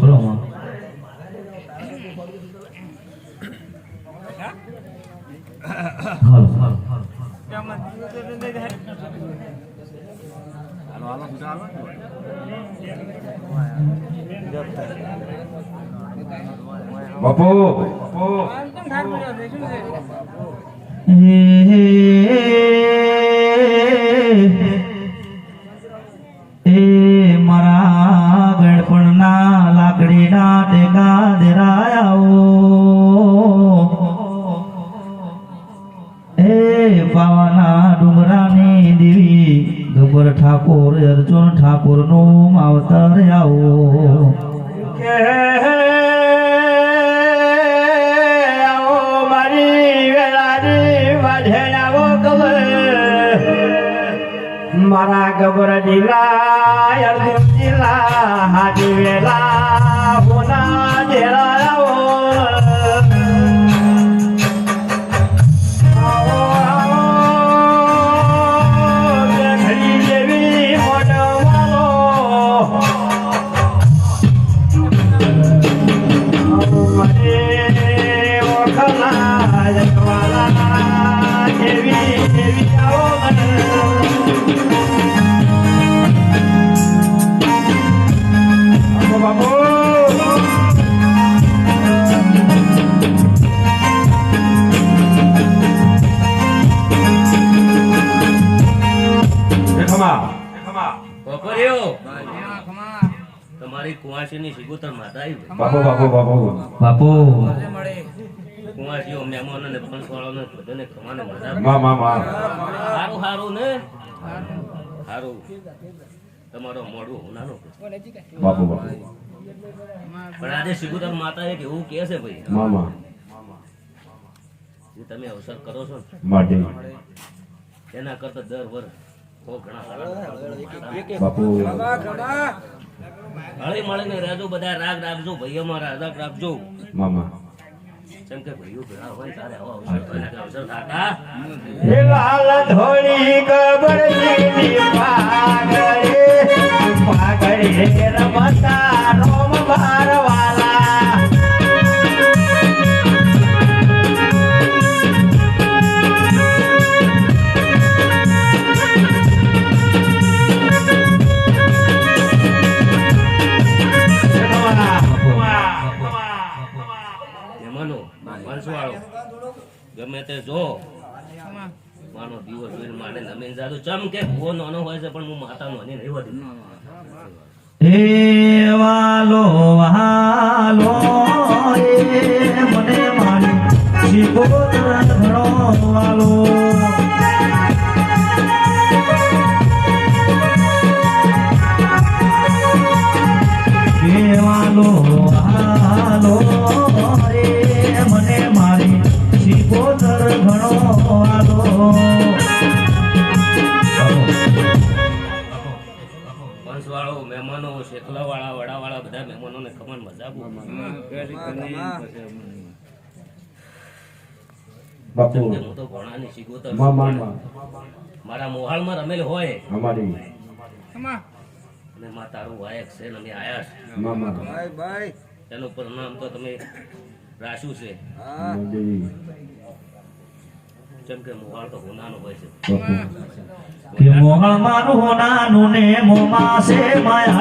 બસમાં હાલો હાલો બાપુ એ ગબર ઠાકોર અર્જુન ઠાકોરનું અવતાર આવો. મારા ગબર. દિલા અર્જુન. તમારી કુંવાસીની સિગોતર માતા આવી બાપુ બાપુ બાપુ. બાપુ. કુંવાસીઓ મહેમાનો ને પંચવાળાને બધાને ખમાને મજા મા મા મા સારું સારું ને? સારું તમારો મોઢું હોનાનો બાપુ બાપુ. પણ આજે સિગોતર માતા એક એવું કહે છે ભાઈ. મા મા જે તમે અવસર કરો છો ને. માટે. એના કરતા દર વર્ષ બહુ બાપુ. હળી મળીને રહેજો બધા રાગ રાખજો ભાઈઓમાં રાગ રાખજો. મા મા કેમ કે ભાઈઓ ભેળા હોય ત્યારે આવા. અવસર પાગડે પાગડે રમતા. મહેમાનો પંચવાળો ગમે તે જો. માનો દિવસ જોઈને માટે નમીન જાદુ ચમ કે ભૂવો નાનો હોય છે પણ હું માતા નાની નહીં હોતી હે વાલો વાલો એ મને મારી. શિકોતર ઘણો વાલો પંચવાળો મહેમાનો શેખલા વાળા વડા વાળા બધા મહેમાનોને ખબર મજા હું તો ભણાની મા મારા મોહાળમાં રમેલ હોય. અમારી. અને માં તારું વાયક છે ને અમે આયા છે. એનું પરિણામ તો તમે રાશુ છે. જેમ કે મોહાળ તો હોનાનો હોય છે. કે મોહળ માનું હોનાનું ને મોમાં છે માયા.